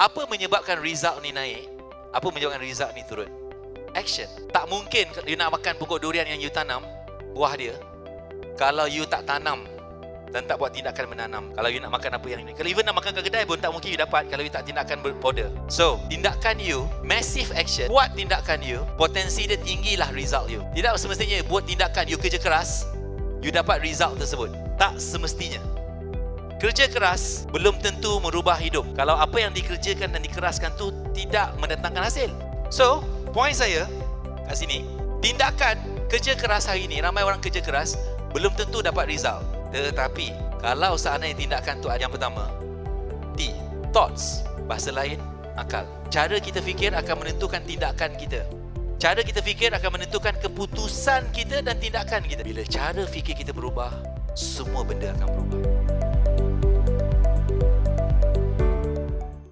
Apa menyebabkan result ni naik? Apa menyebabkan result ni turun? Action. Tak mungkin you nak makan pokok durian yang you tanam, buah dia, kalau you tak tanam dan tak buat tindakan menanam. Kalau you nak makan apa yang ini. Kalau even nak makan kat kedai pun tak mungkin you dapat kalau you tak tindakan berorder. So, tindakan you, massive action, buat tindakan you, potensi dia tinggilah result you. Tidak semestinya buat tindakan you kerja keras, you dapat result tersebut. Tak semestinya. Kerja keras belum tentu merubah hidup. Kalau apa yang dikerjakan dan dikeraskan tu tidak mendatangkan hasil. So, point saya kat sini, tindakan kerja keras hari ini, ramai orang kerja keras, belum tentu dapat result. Tetapi, kalau seandainya tindakan tu yang pertama, T, thoughts, bahasa lain, akal. Cara kita fikir akan menentukan tindakan kita. Cara kita fikir akan menentukan keputusan kita dan tindakan kita. Bila cara fikir kita berubah, semua benda akan berubah.